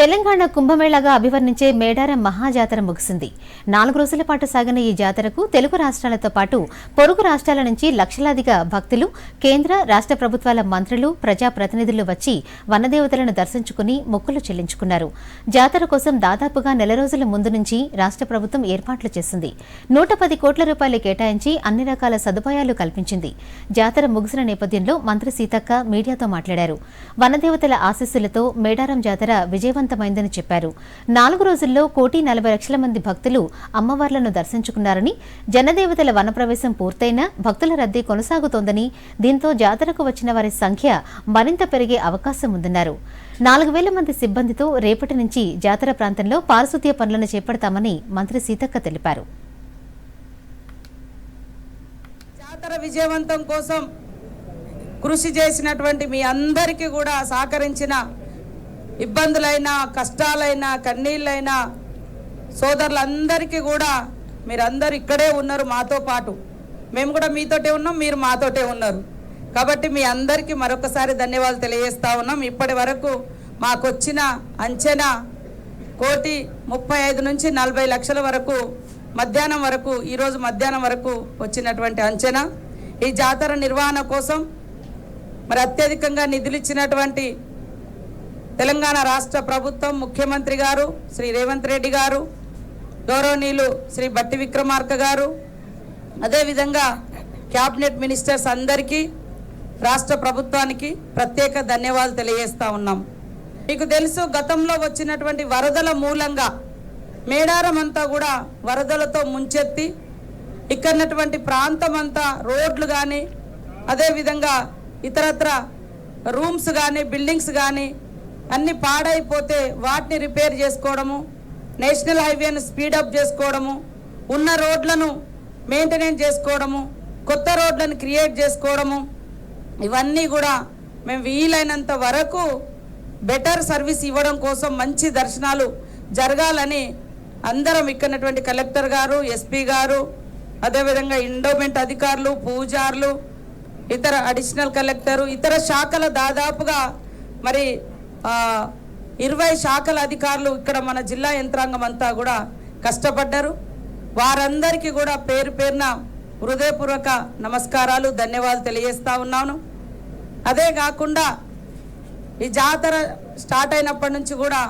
తెలంగాణ కుంభమేళాగా అభివర్ణించే మేడారం మహాజాతర ముగిసింది. నాలుగు రోజుల పాటు సాగిన ఈ జాతరకు తెలుగు రాష్ట్రాలతో పాటు పొరుగు రాష్ట్రాల నుంచి లక్షలాదిగా భక్తులు కేంద్ర రాష్ట్ర ప్రభుత్వాల మంత్రులు ప్రజాప్రతినిధులు వచ్చి వనదేవతలను దర్శించుకుని మొక్కులు చెల్లించుకున్నారు. జాతర కోసం దాదాపుగా నెల రోజుల ముందు నుంచి రాష్ట్ర ప్రభుత్వం ఏర్పాట్లు చేసింది. నూట పది కోట్ల రూపాయలు కేటాయించి అన్ని రకాల సదుపాయాలు కల్పించింది. జాతర ముగిసిన నేపథ్యంలో మంత్రి సీతక్క మీడియాతో మాట్లాడారు. వనదేవతల ఆశీస్సులతో మేడారం జాతర విజయవంతమైందని చెప్పారు. నాలుగు రోజుల్లో కోటి నలభై లక్షల మంది భక్తులు అమ్మవార్లను దర్శించుకున్నారని జనదేవతల వనప్రవేశం పూర్తయినా భక్తుల రద్దీ కొనసాగుతోందని దీంతో జాతరకు వచ్చిన వారి సంఖ్య మరింత పెరిగే అవకాశం ఉందన్నారు. నాలుగు వేల మంది సిబ్బందితో రేపటి నుంచి జాతర ప్రాంతంలో పారిశుద్ధ్య పనులను చేపడతామని మంత్రి సీతక్క తెలిపారు. జాతర విజయవంతం కోసం కృషి చేసినటువంటి మీ అందరికీ కూడా సహకరించిన ఇబ్బందులైనా కష్టాలైనా కన్నీళ్ళైనా సోదరులందరికీ కూడా మీరందరూ ఇక్కడే ఉన్నారు మాతో పాటు. మేము కూడా మీతోటే ఉన్నాం మీరు మాతోటే ఉన్నారు. కాబట్టి మీ అందరికీ మరొకసారి ధన్యవాదాలు తెలియజేస్తా ఉన్నాం. ఇప్పటి వరకు మాకొచ్చిన అంచనా కోటి ముప్పై ఐదు నుంచి నలభై లక్షల వరకు మధ్యాహ్నం వరకు ఈరోజు మధ్యాహ్నం వరకు వచ్చినటువంటి అంచనా. ఈ జాతర నిర్వహణ కోసం మరి అత్యధికంగా నిధులు ఇచ్చినటువంటి తెలంగాణ రాష్ట్ర ప్రభుత్వం ముఖ్యమంత్రి గారు శ్రీ రేవంత్ రెడ్డి గారు గౌరవనీయులు శ్రీ బట్టి విక్రమార్క గారు అదేవిధంగా క్యాబినెట్ మినిస్టర్స్ అందరికీ రాష్ట్ర ప్రభుత్వానికి ప్రత్యేక ధన్యవాదాలు తెలియజేస్తా ఉన్నాం. మీకు తెలుసు గతంలో వచ్చినటువంటి వరదల మూలంగా మేడారం అంతా కూడా వరదలతో ముంచెత్తి ఇక్కడటువంటి ప్రాంతం అంతా రోడ్లు కానీ అదేవిధంగా ఇతరత్ర రూమ్స్ కానీ బిల్డింగ్స్ కానీ అన్ని పాడైపోతే వాటిని రిపేర్ చేసుకోవడము నేషనల్ హైవేను స్పీడప్ చేసుకోవడము ఉన్న రోడ్లను మెయింటెనెన్స్ చేసుకోవడము కొత్త రోడ్లను క్రియేట్ చేసుకోవడము ఇవన్నీ కూడా మేము వీలైనంత వరకు బెటర్ సర్వీస్ ఇవ్వడం కోసం మంచి దర్శనాలు జరగాలని అందరం ఇక్కడటువంటి కలెక్టర్ గారు ఎస్పీ గారు అదేవిధంగా ఇండోమెంట్ అధికారులు పూజారులు ఇతర అడిషనల్ కలెక్టరు ఇతర శాఖల దాదాపుగా మరి ఇరవై శాఖల అధికారులు ఇక్కడ మన జిల్లా యంత్రాంగం అంతా కూడా కష్టపడ్డారు. వారందరికీ కూడా పేరు పేరున హృదయపూర్వక నమస్కారాలు ధన్యవాదాలు తెలియజేస్తా ఉన్నాను. అదే కాకుండా ఈ జాతర స్టార్ట్ అయినప్పటి నుంచి కూడా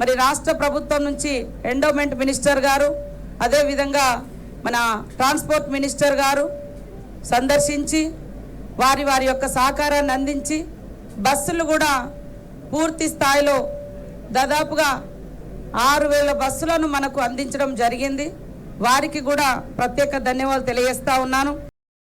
మరి రాష్ట్ర ప్రభుత్వం నుంచి ఎండోమెంట్ మినిస్టర్ గారు అదేవిధంగా మన ట్రాన్స్పోర్ట్ మినిస్టర్ గారు సందర్శించి వారి వారి యొక్క సహకారాన్ని అందించి బస్సులు కూడా పూర్తి స్థాయిలో దాదాపుగా ఆరు వేల బస్సులను మనకు అందించడం జరిగింది. వారికి కూడా ప్రత్యేక ధన్యవాదాలు తెలియజేస్తా ఉన్నాను.